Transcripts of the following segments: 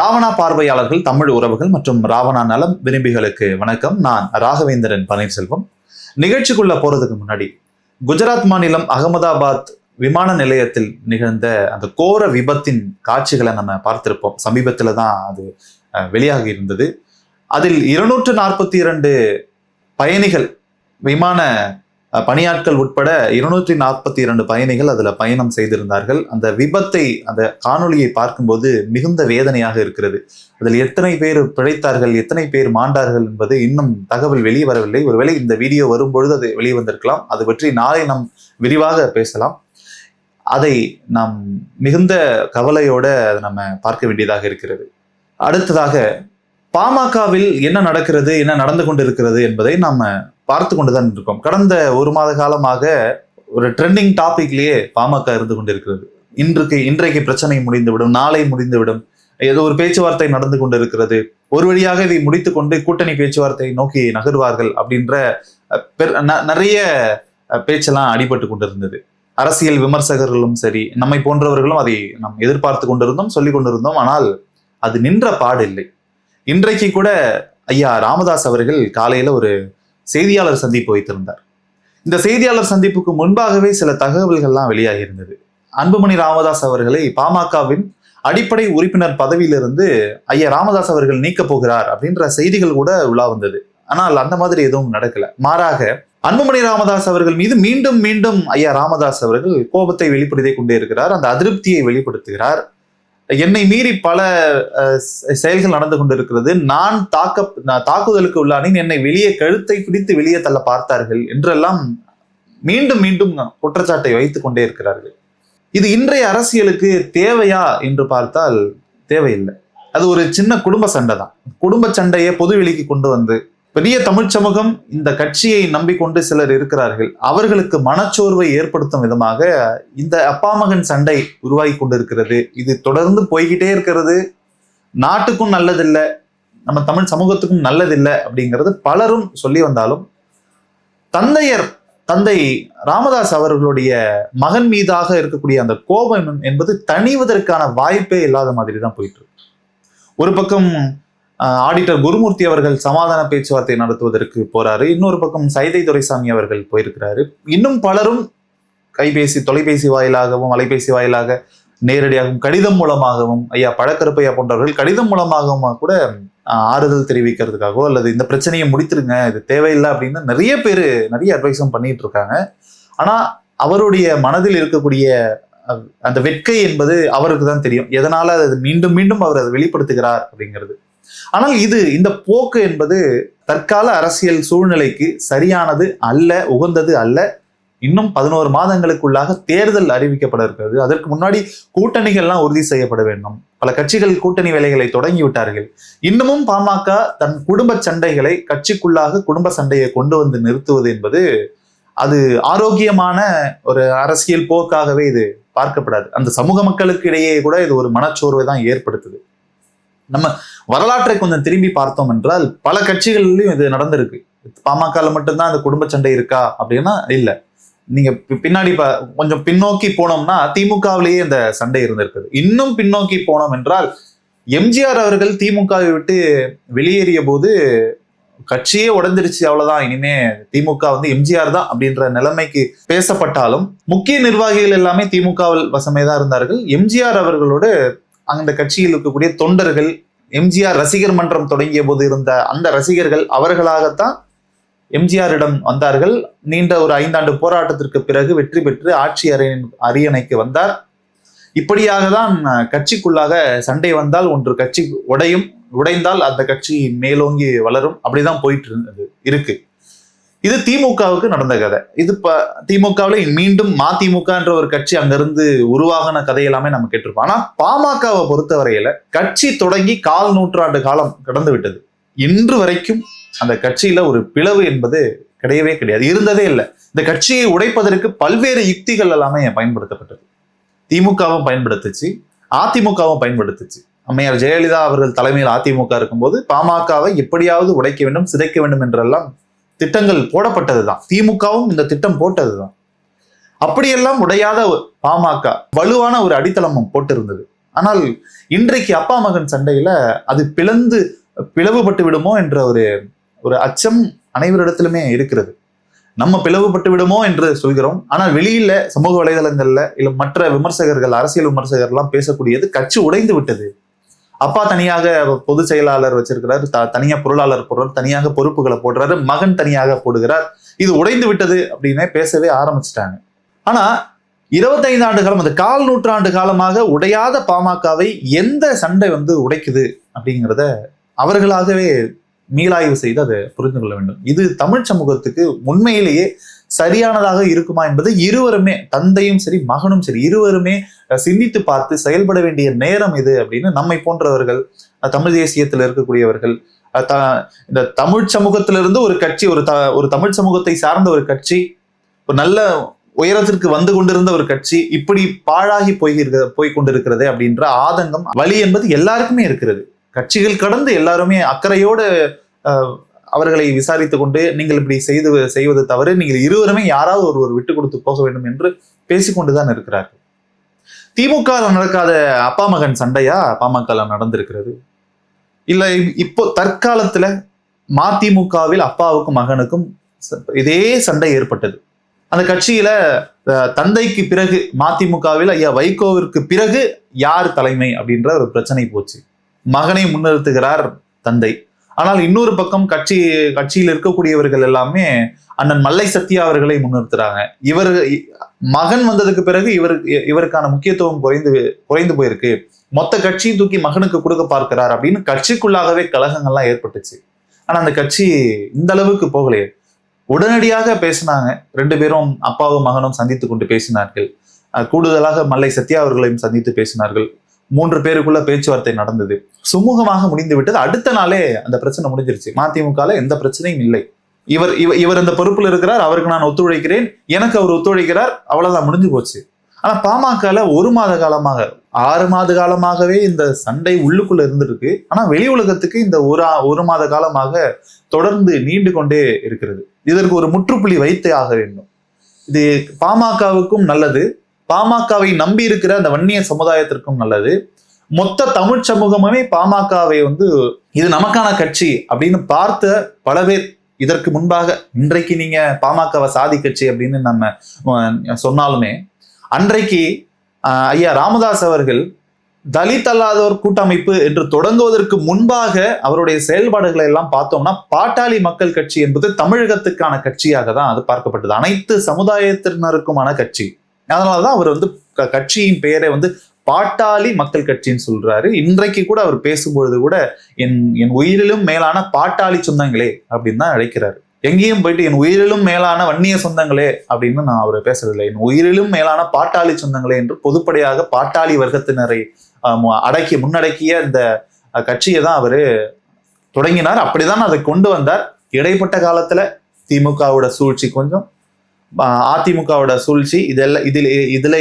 ராவணா பார்வையாளர்கள் தமிழ் உறவுகள் மற்றும் ராவணா நலம் விரும்பிகளுக்கு வணக்கம். நான் ராகவேந்திரன் பன்னீர்செல்வம். நிகழ்ச்சிக்குள்ள போறதுக்கு முன்னாடி குஜராத் மாநிலம் அகமதாபாத் விமான நிலையத்தில் நிகழ்ந்த அந்த கோர விபத்தின் காட்சிகளை நம்ம பார்த்திருப்போம். சமீபத்தில் தான் அது வெளியாகி இருந்தது. அதில் இருநூற்று நாற்பத்தி இரண்டு பயணிகள் விமான பணியாட்கள் உட்பட இருநூற்றி நாற்பத்தி இரண்டு பயணிகள் அதில் பயணம் செய்திருந்தார்கள். அந்த விபத்தை அந்த காணொளியை பார்க்கும்போது மிகுந்த வேதனையாக இருக்கிறது. அதில் எத்தனை பேர் பிழைத்தார்கள் எத்தனை பேர் மாண்டார்கள் என்பது இன்னும் தகவல் வெளியே வரவில்லை. ஒருவேளை இந்த வீடியோ வரும்பொழுது அது வெளியே வந்திருக்கலாம். அது பற்றி நாளை நாம் விரிவாக பேசலாம். அதை நாம் மிகுந்த கவலையோட அதை நம்ம பார்க்க வேண்டியதாக இருக்கிறது. அடுத்ததாக பாமகவில் என்ன நடக்கிறது என்ன நடந்து கொண்டிருக்கிறது என்பதை நாம் பார்த்து கொண்டு தான் இருக்கோம் கடந்த ஒரு மாத காலமாக ஒரு ட்ரெண்டிங் டாபிக்லேயே பாமக இருந்து கொண்டிருக்கிறது. இன்றைக்கு இன்றைக்கு பிரச்சனை முடிந்துவிடும் நாளை முடிந்துவிடும். ஏதோ ஒரு பேச்சுவார்த்தை நடந்து கொண்டிருக்கிறது. ஒரு வழியாக இதை முடித்துக்கொண்டு கூட்டணி பேச்சுவார்த்தை நோக்கி நகர்வார்கள் அப்படின்ற நிறைய பேச்செல்லாம் அடிபட்டு கொண்டிருந்தது. அரசியல் விமர்சகர்களும் சரி நம்மை போன்றவர்களும் அதை நாம் எதிர்பார்த்து கொண்டிருந்தோம் சொல்லிக் கொண்டிருந்தோம். ஆனால் அது நின்ற பாடு இல்லை இன்றைக்கு கூட ஐயா ராமதாஸ் அவர்கள் காலையில ஒரு செய்தியாளர் சந்திப்பு வைத்திருந்தார். இந்த செய்தியாளர் சந்திப்புக்கு முன்பாகவே சில தகவல்கள்லாம் வெளியாகி இருந்தது அன்புமணி ராமதாஸ் அவர்களை பாமகவின் அடிப்படை உறுப்பினர் பதவியிலிருந்து ஐயா ராமதாஸ் அவர்கள் நீக்கப் போகிறார் அப்படின்ற செய்திகள் கூட உலா வந்தது. ஆனால் அந்த மாதிரி எதுவும் நடக்கல. மாறாக அன்புமணி ராமதாஸ் அவர்கள் மீது மீண்டும் மீண்டும் ஐயா ராமதாஸ் அவர்கள் கோபத்தை வெளிப்படுத்திக் கொண்டே இருக்கிறார். அந்த அதிருப்தியை வெளிப்படுத்துகிறார். என்னை மீறி பல செ- செயல்கள் நடந்து கொண்டிருக்கிறது. நான் தாக்க நான் தாக்குதலுக்கு உள்ளானேன். என்னை வெளியே கழுத்தை பிடித்து வெளியே தள்ள பார்த்தார்கள் என்றெல்லாம் மீண்டும் மீண்டும் குற்றச்சாட்டை வைத்துக் கொண்டே இருக்கிறார்கள். இது இன்றைய அரசியலுக்கு தேவையா என்று பார்த்தால் தேவையில்லை. அது ஒரு சின்ன குடும்ப சண்டை தான். குடும்ப சண்டையை பொது வெளிக்கு கொண்டு வந்து பெரிய தமிழ் சமூகம் இந்த கட்சியை நம்பிக்கொண்டு சிலர் இருக்கிறார்கள். அவர்களுக்கு மனச்சோர்வை ஏற்படுத்தும் விதமாக இந்த அப்பா மகன் சண்டை உருவாகி கொண்டிருக்கிறது. இது தொடர்ந்து போய்கிட்டே இருக்கிறது. நாட்டுக்கும் நல்லதில்லை நம்ம தமிழ் சமூகத்துக்கும் நல்லதில்லை அப்படிங்கிறது பலரும் சொல்லி வந்தாலும் தந்தையர் தந்தை ராமதாஸ் அவர்களுடைய மகன் மீதாக இருக்கக்கூடிய அந்த கோபம் என்பது தணிவதற்கான வாய்ப்பே இல்லாத மாதிரி தான் போயிட்டு இருக்கு. ஒரு பக்கம் ஆடிட்டர் குருமூர்த்தி அவர்கள் சமாதான பேச்சுவார்த்தை நடத்துவதற்கு போறாரு. இன்னொரு பக்கம் சைதை துரைசாமி அவர்கள் போயிருக்கிறாரு. இன்னும் பலரும் கைபேசி தொலைபேசி வாயிலாகவும் அலைபேசி வாயிலாக நேரடியாகவும் கடிதம் மூலமாகவும் ஐயா பழக்கருப்பையா போன்றவர்கள் கடிதம் மூலமாகவும் கூட ஆறுதல் தெரிவிக்கிறதுக்காகவோ அல்லது இந்த பிரச்சனையை முடித்திருங்க இது தேவையில்லை அப்படின்னு நிறைய பேர் நிறைய அட்வைஸும் பண்ணிட்டு இருக்காங்க. ஆனால் அவருடைய மனதில் இருக்கக்கூடிய அந்த வெட்கை என்பது அவருக்கு தான் தெரியும். எதனால அது மீண்டும் மீண்டும் அவர் அதை வெளிப்படுத்துகிறார் அப்படிங்கிறது. ஆனால் இது இந்த போக்கு என்பது தற்கால அரசியல் சூழ்நிலைக்கு சரியானது அல்ல உகந்தது அல்ல. இன்னும் பதினோரு மாதங்களுக்குள்ளாக தேர்தல் அறிவிக்கப்பட இருக்கிறது. அதற்கு முன்னாடி கூட்டணிகள்லாம் உறுதி செய்யப்பட வேண்டும். பல கட்சிகள் கூட்டணி வேலைகளை தொடங்கி விட்டார்கள் இன்னமும் பாமக தன் குடும்ப சண்டைகளை கட்சிக்குள்ளாக குடும்ப சண்டையை கொண்டு வந்து நிறுத்துவது என்பது அது ஆரோக்கியமான ஒரு அரசியல் போக்காகவே இது பார்க்கப்படாது. அந்த சமூக மக்களுக்கு இடையே கூட இது ஒரு மனச்சோர்வை தான் ஏற்படுத்துது. நம்ம வரலாற்றை கொஞ்சம் திரும்பி பார்த்தோம் என்றால் பல கட்சிகள்லயும் இது நடந்திருக்கு. பாமகல மட்டும்தான் அந்த குடும்ப சண்டை இருக்கா அப்படின்னா இல்ல. நீங்க பின்னாடி கொஞ்சம் பின்னோக்கி போனோம்னா திமுகவிலேயே இந்த சண்டை இருந்திருக்குது. இன்னும் பின்னோக்கி போனோம் என்றால் எம்ஜிஆர் அவர்கள் திமுகவை விட்டு வெளியேறிய போது கட்சியே உடஞ்சிருச்சு அவ்வளவுதான். இனிமே திமுக வந்து எம்ஜிஆர் தான் அப்படின்ற நிலைமைக்கு பேசப்பட்டாலும் முக்கிய நிர்வாகிகள் எல்லாமே திமுகவில் வசமே தான் இருந்தார்கள். எம்ஜிஆர் அவர்களோடு அந்த கட்சியில் இருக்கக்கூடிய தொண்டர்கள் எம்ஜிஆர் ரசிகர் மன்றம் தொடங்கிய போது இருந்த அந்த ரசிகர்கள் அவர்களாகத்தான் எம்ஜிஆரிடம் வந்தார்கள். நீண்ட ஒரு ஐந்தாண்டு போராட்டத்திற்கு பிறகு வெற்றி பெற்று ஆட்சி அரியணை அரியணைக்கு வந்தார். இப்படியாக தான் கட்சிக்குள்ளாக சண்டை வந்தால் ஒன்று கட்சி உடையும் உடைந்தால் அந்த கட்சி மேலோங்கி வளரும். அப்படிதான் போயிட்டு இருந்தது இருக்கு. இது திமுகவுக்கு நடந்த கதை. இது இப்ப திமுகவில் மீண்டும் மதிமுகன்ற ஒரு கட்சி அங்கிருந்து உருவாகின கதை எல்லாமே நம்ம கேட்டிருப்போம். ஆனால் பாமகவை பொறுத்தவரையில கட்சி தொடங்கி கால் நூற்றாண்டு காலம் கடந்து விட்டது. இன்று வரைக்கும் அந்த கட்சியில ஒரு பிளவு என்பது கிடையவே கிடையாது. இருந்ததே இல்லை. இந்த கட்சியை உடைப்பதற்கு பல்வேறு யுக்திகள் எல்லாமே பயன்படுத்தப்பட்டது. திமுகவும் பயன்படுத்துச்சு. அதிமுகவும் பயன்படுத்துச்சு. அம்மையார் ஜெயலலிதா அவர்கள் தலைமையில் அதிமுக இருக்கும்போது பாமகவை எப்படியாவது உடைக்க வேண்டும் சிதைக்க வேண்டும் என்றெல்லாம் திட்டங்கள் போடப்பட்டது தான் திமுகவும் இந்த திட்டம் போட்டதுதான். அப்படியெல்லாம் உடையாத ஒரு பாமக வலுவான ஒரு அடித்தளமும் போட்டிருந்தது. ஆனால் இன்றைக்கு அப்பா மகன் சண்டையில அது பிளந்து பிளவுபட்டு விடுமோ என்ற ஒரு ஒரு அச்சம் அனைவரிடத்திலுமே இருக்கிறது. நம்ம பிளவுபட்டு விடுமோ என்று சொல்கிறோம். ஆனால் வெளியில சமூக வலைதளங்கள்ல இல்ல மற்ற விமர்சகர்கள் அரசியல் விமர்சகர்லாம் பேசக்கூடியது கட்சி உடைந்து விட்டது. அப்பா தனியாக பொதுச் செயலாளர் வச்சிருக்கிறார் த- தனியாக பொருளாளர் போடுறார் தனியாக பொறுப்புகளை போடுறாரு மகன் தனியாக போடுகிறார். இது உடைந்து விட்டது அப்படின்னே பேசவே ஆரம்பிச்சிட்டாங்க. ஆனா இருபத்தைந்து ஆண்டு காலம் அந்த கால் நூற்றாண்டு காலமாக உடையாத பாமகவை எந்த சண்டை வந்து உடைக்குது அப்படிங்கிறத அவர்களாகவே மீளாய்வு செய்து அதை புரிந்து கொள்ள வேண்டும். இது தமிழ் சமூகத்துக்கு உண்மையிலேயே சரியானதாக இருக்குமா என்பது இருவருமே தந்தையும் சரி மகனும் சரி இருவருமே சிந்தித்து பார்த்து செயல்பட வேண்டிய நேரம் இது அப்படின்னு நம்மை போன்றவர்கள் தமிழ் தேசியத்தில் இருக்கக்கூடியவர்கள் த- இந்த தமிழ் சமூகத்திலிருந்து ஒரு கட்சி ஒரு த ஒரு தமிழ் சமூகத்தை சார்ந்த ஒரு கட்சி ஒரு நல்ல உயரத்திற்கு வந்து கொண்டிருந்த ஒரு கட்சி இப்படி பாழாகி போயிருக்க போய் கொண்டிருக்கிறது அப்படின்ற ஆதங்கம் வழி என்பது எல்லாருக்குமே இருக்கிறது. கட்சிகள் கடந்து எல்லாருமே அக்கறையோடு அவர்களை விசாரித்து கொண்டு நீங்கள் இப்படி செய்து செய்வது தவறு. நீங்கள் இருவருமே யாராவது ஒருவர் விட்டு கொடுத்து போக வேண்டும் என்று பேசிக்கொண்டுதான் இருக்கிறார்கள். திமுக நடக்காத அப்பா மகன் சண்டையா? பாமக நடந்திருக்கிறது. இல்ல இப்போ தற்காலத்துல மதிமுகவில் அப்பாவுக்கும் மகனுக்கும் ச- இதே சண்டை ஏற்பட்டது. அந்த கட்சியில தந்தைக்கு பிறகு மதிமுகவில் ஐயா வைகோவிற்கு பிறகு யார் தலைமை அப்படின்ற ஒரு பிரச்சனை போச்சு. மகனை முன்னிறுத்துகிறார் தந்தை. ஆனால் இன்னொரு பக்கம் கட்சி கட்சியில் இருக்கக்கூடியவர்கள் எல்லாமே அண்ணன் மல்லை சத்யா அவர்களை முன்னிறுத்துறாங்க. இவர் மகன் வந்ததுக்கு பிறகு இவருக்கு இவருக்கான முக்கியத்துவம் குறைந்து குறைந்து போயிருக்கு. மொத்த கட்சியும் தூக்கி மகனுக்கு கொடுக்க பார்க்கிறார் அப்படின்னு கட்சிக்குள்ளாகவே கழகங்கள்லாம் ஏற்பட்டுச்சு. ஆனா அந்த கட்சி இந்த அளவுக்கு போகலையே. உடனடியாக பேசினாங்க. ரெண்டு பேரும் அப்பாவும் மகனும் சந்தித்து கொண்டு பேசினார்கள். கூடுதலாக மல்லை சத்யா அவர்களையும் சந்தித்து பேசினார்கள். மூன்று பேருக்குள்ள பேச்சுவார்த்தை நடந்தது. சுமூகமாக முடிந்து விட்டது அடுத்த நாளே அந்த பிரச்சனை முடிஞ்சிருச்சு. மதிமுகல எந்த பிரச்சனையும் இல்லை. இவர் இவர் இவர் அந்த பொறுப்பில் இருக்கிறார் அவருக்கு நான் ஒத்துழைக்கிறேன் எனக்கு அவர் ஒத்துழைக்கிறார் அவ்வளவுதான் முடிஞ்சு போச்சு. ஆனா பாமகல ஒரு மாத காலமாக ஆறு மாத காலமாகவே இந்த சண்டை உள்ளுக்குள்ள இருந்திருக்கு. ஆனா வெளி உலகத்துக்கு இந்த ஒரு ஒரு மாத காலமாக தொடர்ந்து நீண்டு கொண்டே இருக்கிறது. இதற்கு ஒரு முற்றுப்புள்ளி வைத்தே ஆக வேண்டும். இது பாமகவுக்கும் நல்லது. பாமகவை நம்பி இருக்கிற அந்த வன்னிய சமுதாயத்திற்கும் நல்லது. மொத்த தமிழ் சமூகமே பாமகவை வந்து இது நமக்கான கட்சி அப்படின்னு பார்த்த பல பேர் இதற்கு முன்பாக இன்றைக்கு நீங்க பாமகவை சாதி கட்சி அப்படின்னு நம்ம சொன்னாலுமே அன்றைக்கு ஐயா ராமதாஸ் அவர்கள் தலித் அல்லாதோர் கூட்டமைப்பு என்று தொடங்குவதற்கு முன்பாக அவருடைய செயல்பாடுகளை எல்லாம் பார்த்தோம்னா பாட்டாளி மக்கள் கட்சி என்பது தமிழகத்துக்கான கட்சியாக தான் அது பார்க்கப்பட்டது. அனைத்து சமுதாயத்தினருக்குமான கட்சி. அதனாலதான் அவர் வந்து க- கட்சியின் பெயரை வந்து பாட்டாளி மக்கள் கட்சின்னு சொல்றாரு. இன்றைக்கு கூட அவர் பேசும்பொழுது கூட என் என் உயிரிலும் மேலான பாட்டாளி சொந்தங்களே அப்படின்னு தான் அழைக்கிறாரு. எங்கேயும் போயிட்டு என் உயிரிலும் மேலான வன்னிய சொந்தங்களே அப்படின்னு நான் அவரை பேசுறதில்லை. என் உயிரிலும் மேலான பாட்டாளி சொந்தங்களே என்று பொதுப்படையாக பாட்டாளி வர்க்கத்தினரை அடக்கி முன்னடக்கிய இந்த கட்சியை தான் அவரு தொடங்கினார். அப்படிதான் அதை கொண்டு வந்தார். இடைப்பட்ட காலத்துல திமுகவோட சூழ்ச்சி கொஞ்சம் அதிமுகவோட சூழ்ச்சி இதெல்லாம் இதில் இதில்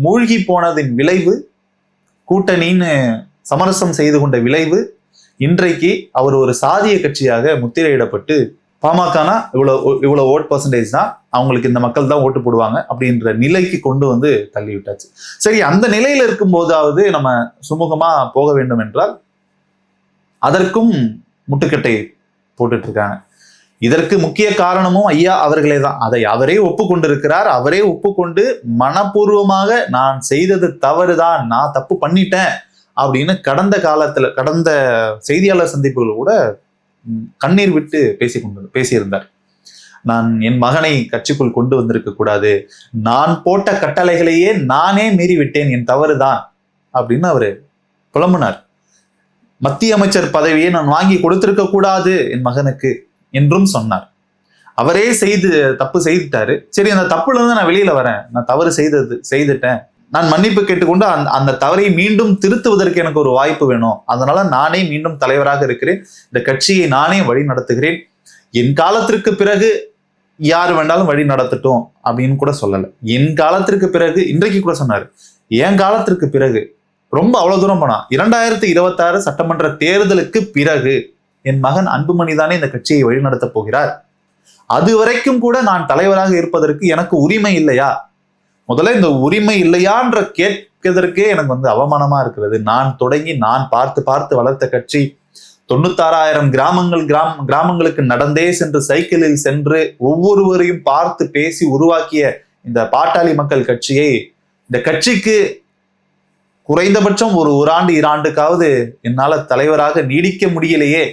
மூழ்கி போனதின் விளைவு கூட்டணின்னு சமரசம் செய்து கொண்ட விளைவு இன்றைக்கு அவர் ஒரு சாதிய கட்சியாக முத்திரையிடப்பட்டு பாமகனா இவ்வளோ இவ்வளோ ஓட் பர்சன்டேஜ் தான் அவங்களுக்கு இந்த மக்கள் தான் ஓட்டு போடுவாங்க அப்படின்ற நிலைக்கு கொண்டு வந்து தள்ளி விட்டாச்சு சரி அந்த நிலையில இருக்கும் போதாவது நம்ம சுமூகமா போக வேண்டும் என்றால் அதற்கும் முட்டுக்கட்டை போட்டுட்டு இருக்காங்க இதற்கு முக்கிய காரணமும் ஐயா அவர்களே தான் அதை அவரே ஒப்புக்கொண்டிருக்கிறார். அவரே ஒப்புக்கொண்டு மனப்பூர்வமாக நான் செய்தது தவறுதான் நான் தப்பு பண்ணிட்டேன் அப்படின்னு கடந்த காலத்துல கடந்த செய்தியாளர் சந்திப்புகள் கூட கண்ணீர் விட்டு பேசி கொண்டு பேசியிருந்தார். நான் என் மகனை கட்சிக்குள் கொண்டு வந்திருக்க கூடாது. நான் போட்ட கட்டளைகளையே நானே மீறிவிட்டேன் என் தவறுதான் அப்படின்னு அவரு புலம்புனார். மத்திய அமைச்சர் பதவியை நான் வாங்கி கொடுத்திருக்க கூடாது என் மகனுக்கு. என்றும் சொன்னார். அவரே செய்து தப்பு செய்துட்டாரு. சரி அந்த தப்புல இருந்து நான் வெளியில வரேன். நான் தவறு செய்தது செய்துட்டேன். நான் மன்னிப்பு கேட்டுக்கொண்டு அந்த அந்த தவறை மீண்டும் திருத்துவதற்கு எனக்கு ஒரு வாய்ப்பு வேணும். அதனால நானே மீண்டும் தலைவராக இருக்கிறேன். இந்த கட்சியை நானே வழி நடத்துகிறேன். என் காலத்திற்கு பிறகு யார் வேண்டாலும் வழி நடத்தட்டும் அப்படின்னு கூட சொல்லல. என் காலத்திற்கு பிறகு இன்றைக்கு கூட சொன்னார். என் காலத்திற்கு பிறகு ரொம்ப அவ்வளவு தூரம் போனா இரண்டாயிரத்தி இருபத்தாறு சட்டமன்ற தேர்தலுக்கு பிறகு என் மகன் அன்புமணி தானே இந்த கட்சியை வழிநடத்தப் போகிறார்? அது வரைக்கும் கூட நான் தலைவராக இருப்பதற்கு எனக்கு உரிமை இல்லையா? முதல்ல இந்த உரிமை இல்லையான்ற கேட்கிறதற்கே எனக்கு வந்து அவமானமா இருக்கிறது. நான் தொடங்கி நான் பார்த்து பார்த்து வளர்த்த கட்சி தொண்ணூத்தாறாயிரம் கிராமங்கள் கிராம கிராமங்களுக்கு நடந்தே சென்று சைக்கிளில் சென்று ஒவ்வொருவரையும் பார்த்து பேசி உருவாக்கிய இந்த பாட்டாளி மக்கள் கட்சியை இந்த கட்சிக்கு குறைந்தபட்சம் ஒரு ஒரு ஆண்டு இராண்டுக்காவது என்னால தலைவராக நீடிக்க முடியலையே.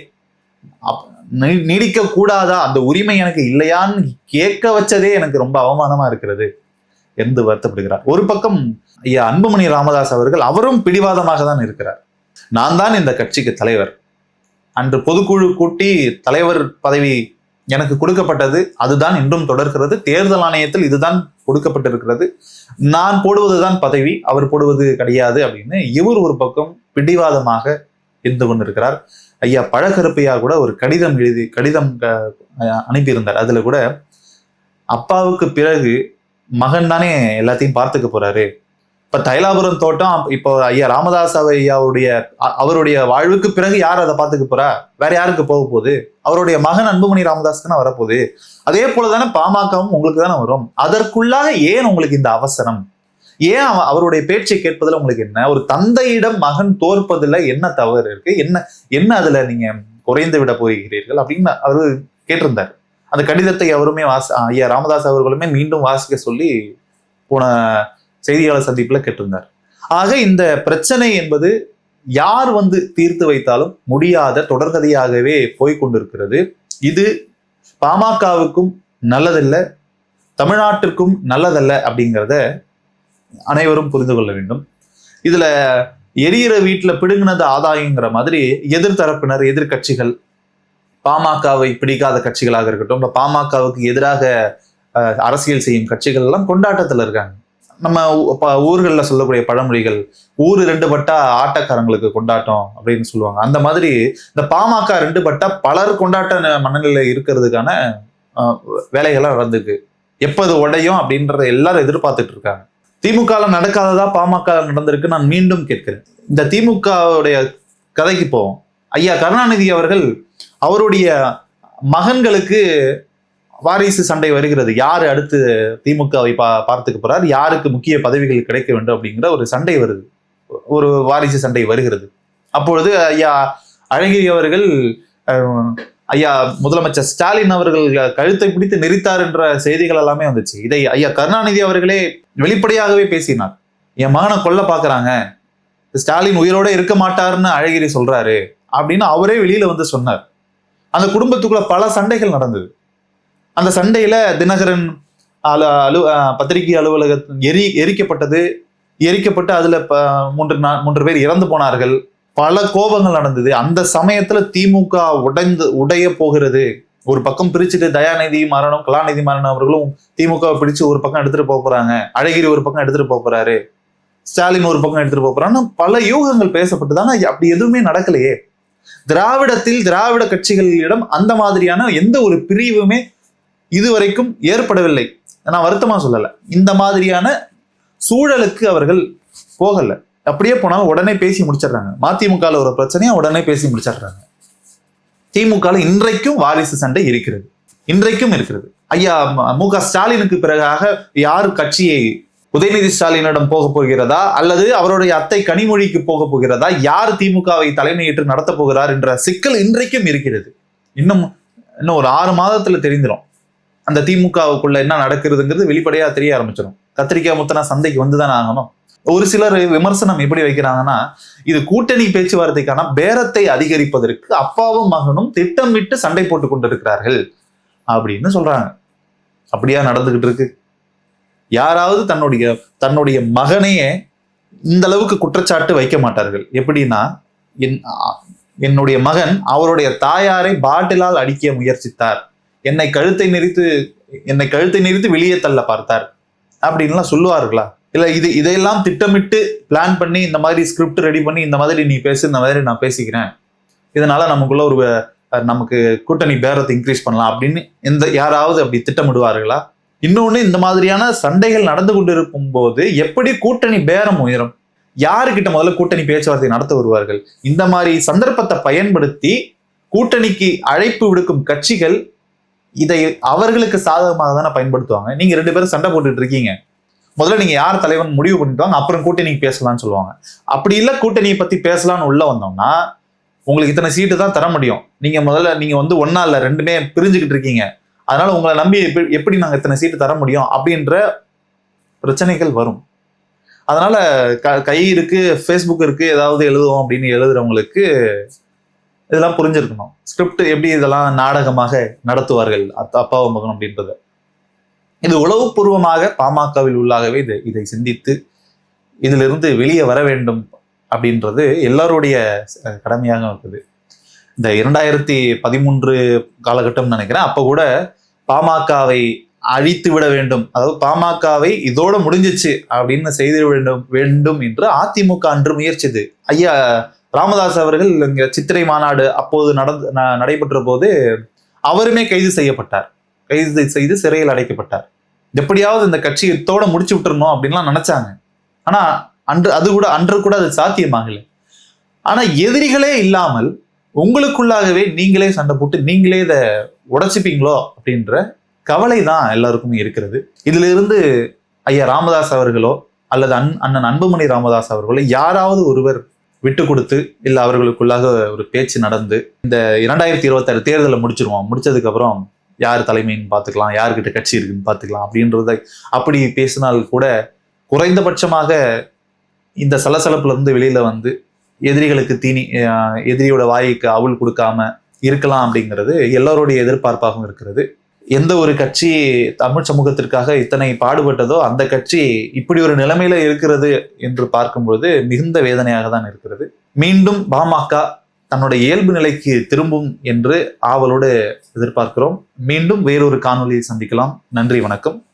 நீடிக்க கூடாதா அந்த உரிமை எனக்கு இல்லையான்னு கேட்க வச்சதே எனக்கு ரொம்ப அவமானமா இருக்கிறது என்று வருத்தப்படுகிறார். ஒரு பக்கம் ஐயா அன்புமணி ராமதாஸ் அவர்கள் அவரும் பிடிவாதமாக தான் இருக்கிறார். நான் தான் இந்த கட்சிக்கு தலைவர். அன்று பொதுக்குழு கூட்டி தலைவர் பதவி எனக்கு கொடுக்கப்பட்டது. அதுதான் இன்றும் தொடர்கிறது. தேர்தல் ஆணையத்தில் இதுதான் கொடுக்கப்பட்டிருக்கிறது. நான் போடுவதுதான் பதவி அவர் போடுவது கிடையாது அப்படின்னு இவர் ஒரு பக்கம் பிடிவாதமாக இருந்து கொண்டிருக்கிறார். ஐயா பழகருப்பையா கூட ஒரு கடிதம் எழுதி கடிதம் அனுப்பியிருந்தார். அதுல கூட அப்பாவுக்கு பிறகு மகன் தானே எல்லாத்தையும் பார்த்துக்க போறாரு. இப்ப தைலாபுரம் தோட்டம் இப்போ ஐயா ராமதாஸ் ஐயாவுடைய அ- அவருடைய வாழ்வுக்கு பிறகு யார் அதை பார்த்துக்க போறா? வேற யாருக்கு போக போகுது? அவருடைய மகன் அன்புமணி ராமதாஸ் தானே வரப்போகுது. அதே போல தானே பாமகவும் உங்களுக்கு தானே வரும். அதற்குள்ளாக ஏன் உங்களுக்கு இந்த அவசரம்? ஏன் அவன் அவருடைய பேச்சை கேட்பதில் உங்களுக்கு என்ன? ஒரு தந்தையிடம் மகன் தோற்பதில் என்ன தவறு இருக்கு? என்ன என்ன அதுல நீங்க குறைந்து விட போகிறீர்கள்? அப்படின்னு அவர் கேட்டிருந்தார். அந்த கடிதத்தை அவருமே வாச ஐயா ராமதாஸ் அவர்களுமே மீண்டும் வாசிக்க சொல்லி போன செய்தியாளர் சந்திப்புல கேட்டிருந்தார். ஆக இந்த பிரச்சனை என்பது யார் வந்து தீர்த்து வைத்தாலும் முடியாத தொடர்கதையாகவே போய்கொண்டிருக்கிறது இது பாமகவுக்கும் நல்லதில்லை தமிழ்நாட்டிற்கும் நல்லதல்ல அப்படிங்கிறத அனைவரும் புரிந்து கொள்ள வேண்டும். இதுல எரியிற வீட்டுல பிடுங்கினது ஆதாயங்கிற மாதிரி எதிர்த்தரப்பினர் எதிர்க்கட்சிகள் பாமகவை பிடிக்காத கட்சிகளாக இருக்கட்டும் இல்லை பாமகவுக்கு எதிராக அஹ், அரசியல் செய்யும் கட்சிகள் எல்லாம் கொண்டாட்டத்துல இருக்காங்க. நம்ம ஊர்களில் ஊர்கள்ல சொல்லக்கூடிய பழமொழிகள் ஊர் ரெண்டு பட்டா ஆட்டக்காரங்களுக்கு கொண்டாட்டம் அப்படின்னு சொல்லுவாங்க. அந்த மாதிரி இந்த பாமக ரெண்டு பட்டா பலர் கொண்டாட்ட மன்னங்களில் இருக்கிறதுக்கான அஹ், வேலைகள்லாம் நடந்திருக்கு. எப்ப அது உடையும் அப்படின்றத எல்லாரும் எதிர்பார்த்துட்டு இருக்காங்க. திமுக நடக்காததா பாமக நடந்திருக்கு நான் மீண்டும் கேட்கிறேன். இந்த திமுகவுடைய கதைக்கு போவோம். ஐயா கருணாநிதி அவர்கள் அவருடைய மகன்களுக்கு வாரிசு சண்டை வருகிறது. யார் அடுத்து திமுகவை பா பார்த்துக்க போறார்? யாருக்கு முக்கிய பதவிகள் கிடைக்க வேண்டும் அப்படிங்கிற ஒரு சண்டை வருது. ஒரு வாரிசு சண்டை வருகிறது. அப்பொழுது ஐயா அழகிரி அவர்கள் ஐயா முதலமைச்சர் ஸ்டாலின் அவர்கள் கழுத்தை பிடித்து நெரித்தார் என்ற செய்திகள் எல்லாமே வந்துச்சு. இதை ஐயா கருணாநிதி அவர்களே வெளிப்படையாகவே பேசினார். என் மகனை கொல்ல பாக்குறாங்க ஸ்டாலின் உயிரோட இருக்க மாட்டாருன்னு அழகிரி சொல்றாரு அப்படின்னு அவரே வெளியில வந்து சொன்னார். அந்த குடும்பத்துக்குள்ள பல சண்டைகள் நடந்தது. அந்த சண்டையில தினகரன் அலு அலு பத்திரிகை அலுவலக எரி எரிக்கப்பட்டது. எரிக்கப்பட்டு அதுல மூன்று நா- மூன்று பேர் இறந்து போனார்கள். பல கோபங்கள் நடந்தது. அந்த சமயத்துல திமுக உடைந்து உடைய போகிறது. ஒரு பக்கம் பிரிச்சுட்டு தயாநிதி மரணம் கலாநிதி மரணம் அவர்களும் திமுகவை பிடிச்சு ஒரு பக்கம் எடுத்துட்டு போக போறாங்க. அழகிரி ஒரு பக்கம் எடுத்துட்டு போக போறாரு. ஸ்டாலின் ஒரு பக்கம் எடுத்துட்டு போக போறான்னு பல யூகங்கள் பேசப்பட்டு தானே அப்படி எதுவுமே நடக்கலையே. திராவிடத்தில் திராவிட கட்சிகளிடம் அந்த மாதிரியான எந்த ஒரு பிரிவுமே இதுவரைக்கும் ஏற்படவில்லை. நான் வருத்தமா சொல்லல. இந்த மாதிரியான சூழலுக்கு அவர்கள் போகலை. அப்படியே போனாலும் உடனே பேசி முடிச்சிடுறாங்க. மதிமுகவில் ஒரு பிரச்சனையை உடனே பேசி முடிச்சிடுறாங்க. திமுகவில் இன்றைக்கும் வாரிசு சண்டை இருக்கிறது. இன்றைக்கும் இருக்கிறது. ஐயா ம- மு க ஸ்டாலினுக்கு பிறகாக யார் கட்சியை உதயநிதி ஸ்டாலினிடம் போக போகிறதா? அல்லது அவருடைய அத்தை கனிமொழிக்கு போக போகிறதா? யார் திமுகவை தலைமையேற்று நடத்த போகிறார் என்ற சிக்கல் இன்றைக்கும் இருக்கிறது. இன்னும் இன்னும் ஒரு ஆறு மாதத்துல தெரிஞ்சிடும் அந்த திமுகவுக்குள்ள என்ன நடக்கிறதுங்கிறது வெளிப்படையா தெரிய ஆரம்பிச்சிடும் கத்திரிக்காய் முத்தனா சந்தைக்கு வந்துதானே ஆகணும். ஒரு சிலர் விமர்சனம் எப்படி வைக்கிறாங்கன்னா இது கூட்டணி பேச்சுவார்த்தைக்கான பேரத்தை அதிகரிப்பதற்கு அப்பாவும் மகனும் திட்டமிட்டு சண்டை போட்டு கொண்டிருக்கிறார்கள் அப்படின்னு சொல்றாங்க. அப்படியா நடந்துகிட்டு இருக்கு? யாராவது தன்னுடைய தன்னுடைய மகனையே இந்த அளவுக்கு குற்றச்சாட்டு வைக்க மாட்டார்கள். எப்படின்னா என் என்னுடைய மகன் அவருடைய தாயாரை பாட்டிலால் அடிக்க முயற்சித்தார். என்னை கழுத்தை நெறித்து என்னை கழுத்தை நெறித்து வெளியே தள்ள பார்த்தார். அப்படின்லாம் சொல்லுவார்களா? இல்லை இது இதையெல்லாம் திட்டமிட்டு பிளான் பண்ணி இந்த மாதிரி ஸ்கிரிப்ட் ரெடி பண்ணி இந்த மாதிரி நீ பேசு இந்த மாதிரி நான் பேசிக்கிறேன். இதனால நமக்குள்ள ஒரு நமக்கு கூட்டணி பேரத்தை இன்க்ரீஸ் பண்ணலாம் அப்படின்னு இந்த யாராவது அப்படி திட்டமிடுவார்களா? இன்னொன்று இந்த மாதிரியான சண்டைகள் நடந்து கொண்டிருக்கும் போது எப்படி கூட்டணி பேரம் உயரும்? யாருக்கிட்ட முதல்ல கூட்டணி பேச்சுவார்த்தை நடத்த வருவார்கள்? இந்த மாதிரி சந்தர்ப்பத்தை பயன்படுத்தி கூட்டணிக்கு அழைப்பு விடுக்கும் கட்சிகள் இதை அவர்களுக்கு சாதகமாக தானே பயன்படுத்துவாங்க? நீங்க ரெண்டு பேரும் சண்டை போட்டுட்டு இருக்கீங்க. முதல்ல நீங்க யார் தலைவன் முடிவு பண்ணிட்டு வாங்க அப்புறம் கூட்டணி பேசலாம்னு சொல்லுவாங்க. அப்படி இல்ல கூட்டணியை பத்தி பேசலாம்னு உள்ள வந்தோம்னா உங்களுக்கு இத்தனை சீட்டு தான் தர முடியும். நீங்க முதல்ல நீங்க வந்து ஒன்னா இல்ல ரெண்டுமே பிரிஞ்சுக்கிட்டு இருக்கீங்க. அதனால உங்களை நம்பி எப்படி- எப்படி நாங்க இத்தனை சீட்டு தர முடியும் அப்படின்ற பிரச்சனைகள் வரும். அதனால க- கை இருக்கு ஃபேஸ்புக் இருக்கு ஏதாவது எழுதுவோம் அப்படின்னு எழுதுறவங்களுக்கு இதெல்லாம் புரிஞ்சிருக்கணும். ஸ்கிரிப்ட் எப்படி இதெல்லாம் நாடகமாக நடத்துவார்கள் அத்த- அப்பாவை மகன் அப்படின்றத. இது உளவுபூர்வமாக பாமகவில் உள்ளாகவே இது இதை சிந்தித்து இதிலிருந்து வெளியே வர வேண்டும் அப்படின்றது எல்லாருடைய கடமையாக இருக்குது. இந்த இரண்டாயிரத்தி பதிமூன்று காலகட்டம் நினைக்கிறேன். அப்போ கூட பாமகவை அழித்து விட வேண்டும். அதாவது பாமகவை இதோட முடிஞ்சிச்சு அப்படின்னு செய்து வேண்டும் வேண்டும் என்று அதிமுக அன்று முயற்சிது ஐயா ராமதாஸ் அவர்கள் இங்கே சித்திரை மாநாடு அப்போது நடந்து ந- நடைபெற்ற போது அவருமே கைது செய்யப்பட்டார். கைது செய்து சிறையில் அடைக்கப்பட்டார். எப்படியாவது இந்த கட்சியத்தோட முடிச்சு விட்டுறணும் அப்படின்லாம் நினைச்சாங்க. ஆனா அன்று அது கூட அன்று கூட அது சாத்தியமாகல. ஆனா எதிரிகளே இல்லாமல் உங்களுக்குள்ளாகவே நீங்களே சண்டை போட்டு நீங்களே இதை உடைச்சிப்பீங்களோ அப்படின்ற கவலை தான் எல்லாருக்குமே இருக்கிறது. இதுல இருந்து ஐயா ராமதாஸ் அவர்களோ அல்லது அன் அண்ணன் அன்புமணி ராமதாஸ் அவர்களோ யாராவது ஒருவர் விட்டு கொடுத்து இல்லை அவர்களுக்குள்ளாக ஒரு பேச்சு நடந்து இந்த இரண்டாயிரத்தி இருபத்தாறு தேர்தலை முடிச்சிருவோம். முடிச்சதுக்கப்புறம் யார் தலைமைன்னு பார்த்துக்கலாம் யார்கிட்ட கட்சி இருக்குன்னு பார்த்துக்கலாம் அப்படின்றத அப்படி பேசினால் கூட குறைந்தபட்சமாக இந்த சலசலப்புலேருந்து இருந்து வந்து எதிரிகளுக்கு தீனி எதிரியோட வாய்க்கு அவுள் கொடுக்காம இருக்கலாம் அப்படிங்கிறது எல்லோருடைய எதிர்பார்ப்பாகவும் இருக்கிறது. எந்த ஒரு கட்சி தமிழ் சமூகத்திற்காக இத்தனை பாடுபட்டதோ அந்த கட்சி இப்படி ஒரு நிலைமையில இருக்கிறது என்று பார்க்கும்பொழுது மிகுந்த வேதனையாக தான் இருக்கிறது. மீண்டும் பாமக தன்னோட இயல்பு நிலைக்கு திரும்பும் என்று ஆவலோடு எதிர்பார்க்கிறோம். மீண்டும் வேறொரு காணொலியை சந்திக்கலாம். நன்றி வணக்கம்.